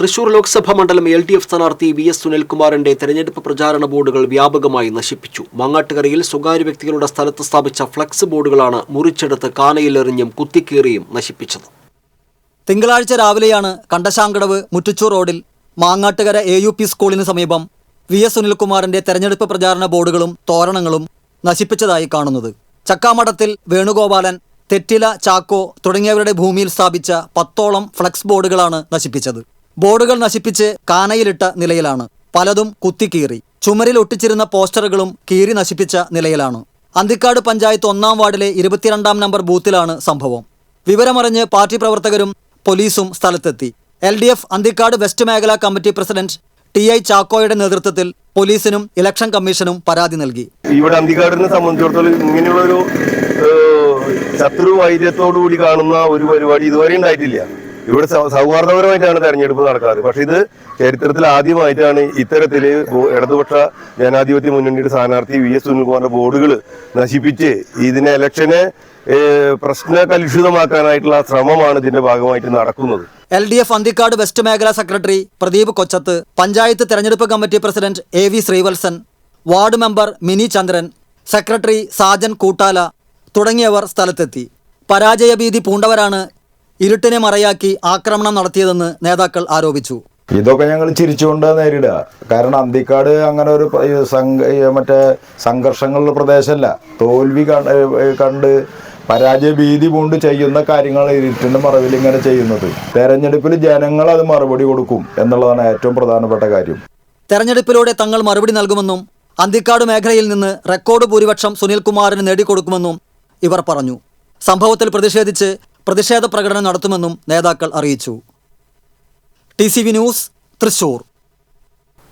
തൃശൂർ ലോക്സഭാ മണ്ഡലം L D F സ്ഥാനാർത്ഥി V S സുനിൽകുമാറിന്റെ തെരഞ്ഞെടുപ്പ് പ്രചാരണ ബോർഡുകൾ വ്യാപകമായി നശിപ്പിച്ചു. മാങ്ങാട്ടുകരയിൽ സ്വകാര്യ വ്യക്തികളുടെ സ്ഥലത്ത് സ്ഥാപിച്ച ഫ്ലക്സ് ബോർഡുകളാണ് മുറിച്ചെടുത്ത് കാനയിലെറിഞ്ഞും കുത്തിക്കീറിയും നശിപ്പിച്ചത്. തിങ്കളാഴ്ച രാവിലെയാണ് കണ്ടശാങ്കടവ് മുറ്റച്ചൂർ റോഡിൽ മാങ്ങാട്ടുകര എ യു പി സ്കൂളിന് സമീപം വി എസ് സുനിൽകുമാറിന്റെ തെരഞ്ഞെടുപ്പ് പ്രചാരണ ബോർഡുകളും തോരണങ്ങളും നശിപ്പിച്ചതായി കാണുന്നത്. ചക്കാമഠത്തിൽ വേണുഗോപാലൻ തെറ്റില ചാക്കോ തുടങ്ങിയവരുടെ ഭൂമിയിൽ സ്ഥാപിച്ച പത്തോളം ഫ്ലക്സ് ബോർഡുകളാണ് നശിപ്പിച്ചത്. ബോർഡുകൾ നശിപ്പിച്ച് കാനയിലിട്ട നിലയിലാണ്. പലതും കുത്തിക്കീറി. ചുമരിൽ ഒട്ടിച്ചിരുന്ന പോസ്റ്ററുകളും കീറി നശിപ്പിച്ച നിലയിലാണ്. അന്തിക്കാട് പഞ്ചായത്ത് ഒന്നാം വാർഡിലെ ഇരുപത്തിരണ്ടാം നമ്പർ ബൂത്തിലാണ് സംഭവം. വിവരമറിഞ്ഞ് പാർട്ടി പ്രവർത്തകരും പോലീസും സ്ഥലത്തെത്തി. L D F Anthikad west മേഖലാ കമ്മിറ്റി പ്രസിഡന്റ് ടി ഐ ചാക്കോയുടെ നേതൃത്വത്തിൽ പോലീസിനും ഇലക്ഷൻ കമ്മീഷനും പരാതി നൽകി. ഇവിടെ അന്തിക്കാടിനെ സംബന്ധിച്ചിടത്തോളം ഇങ്ങനെയുള്ള ഒരു ശത്രു വൈദ്യത്തോടു കൂടി കാണുന്ന ഒരു പരിപാടി ഇതുവരെ ഉണ്ടായിട്ടില്ല. ഇവിടെ സൗഹാർദ്ദപരമായിട്ടാണ് തെരഞ്ഞെടുപ്പ് നടക്കാറ് പക്ഷെ ഇത് ചരിത്രത്തിൽ ആദ്യമായിട്ടാണ് ഇത്തരത്തിൽ ഇടതുപക്ഷ ജനാധിപത്യ മുന്നണിയുടെ സ്ഥാനാർത്ഥി വി എസ് സുനിൽകുമാറിന്റെ ബോർഡുകൾ നശിപ്പിച്ച് ഇതിനെ ഇലക്ഷനെ പ്രശ്ന കലുഷിതമാക്കാനായിട്ടുള്ള ശ്രമമാണ് ഇതിന്റെ ഭാഗമായിട്ട് നടക്കുന്നത്. L D F Anthikad west മേഖലാ സെക്രട്ടറി പ്രദീപ് കൊച്ചത്ത് പഞ്ചായത്ത് തെരഞ്ഞെടുപ്പ് committee president A V Sreevalsan ward member Mini Chandran secretary Sajan Koottala തുടങ്ങിയവർ സ്ഥലത്തെത്തി. പരാജയ പരാജയഭീതി പൂണ്ടവരാണ് ഇരുട്ടിനെ മറയാക്കി ആക്രമണം നടത്തിയതെന്ന് നേതാക്കൾ ആരോപിച്ചു. ഇതൊക്കെ ഞങ്ങൾ ചിരിച്ചുകൊണ്ട് നേരിടുക. കാരണം അന്തിക്കാട് അങ്ങനെ ഒരു മറ്റേ സംഘർഷങ്ങളുടെ പ്രദേശമല്ല. തോൽവി കണ്ട് കണ്ട് പരാജയ ഭീതി പൂണ്ട് ചെയ്യുന്ന കാര്യങ്ങൾ ഇരുട്ടിന്റെ മറവിൽ ഇങ്ങനെ ചെയ്യുന്നത്. തെരഞ്ഞെടുപ്പിൽ ജനങ്ങൾ അത് മറുപടി കൊടുക്കും എന്നുള്ളതാണ് ഏറ്റവും പ്രധാനപ്പെട്ട കാര്യം. തെരഞ്ഞെടുപ്പിലൂടെ തങ്ങൾ മറുപടി നൽകുമെന്നും അന്തിക്കാട് മേഖലയിൽ നിന്ന് റെക്കോർഡ് ഭൂരിപക്ഷം സുനിൽകുമാറിന് നേടിക്കൊടുക്കുമെന്നും ഇവർ പറഞ്ഞു. സംഭവത്തിൽ പ്രതിഷേധിച്ച് പ്രതിഷേധ പ്രകടനം നടത്തുമെന്നും നേതാക്കൾ അറിയിച്ചു. T news Thrissur.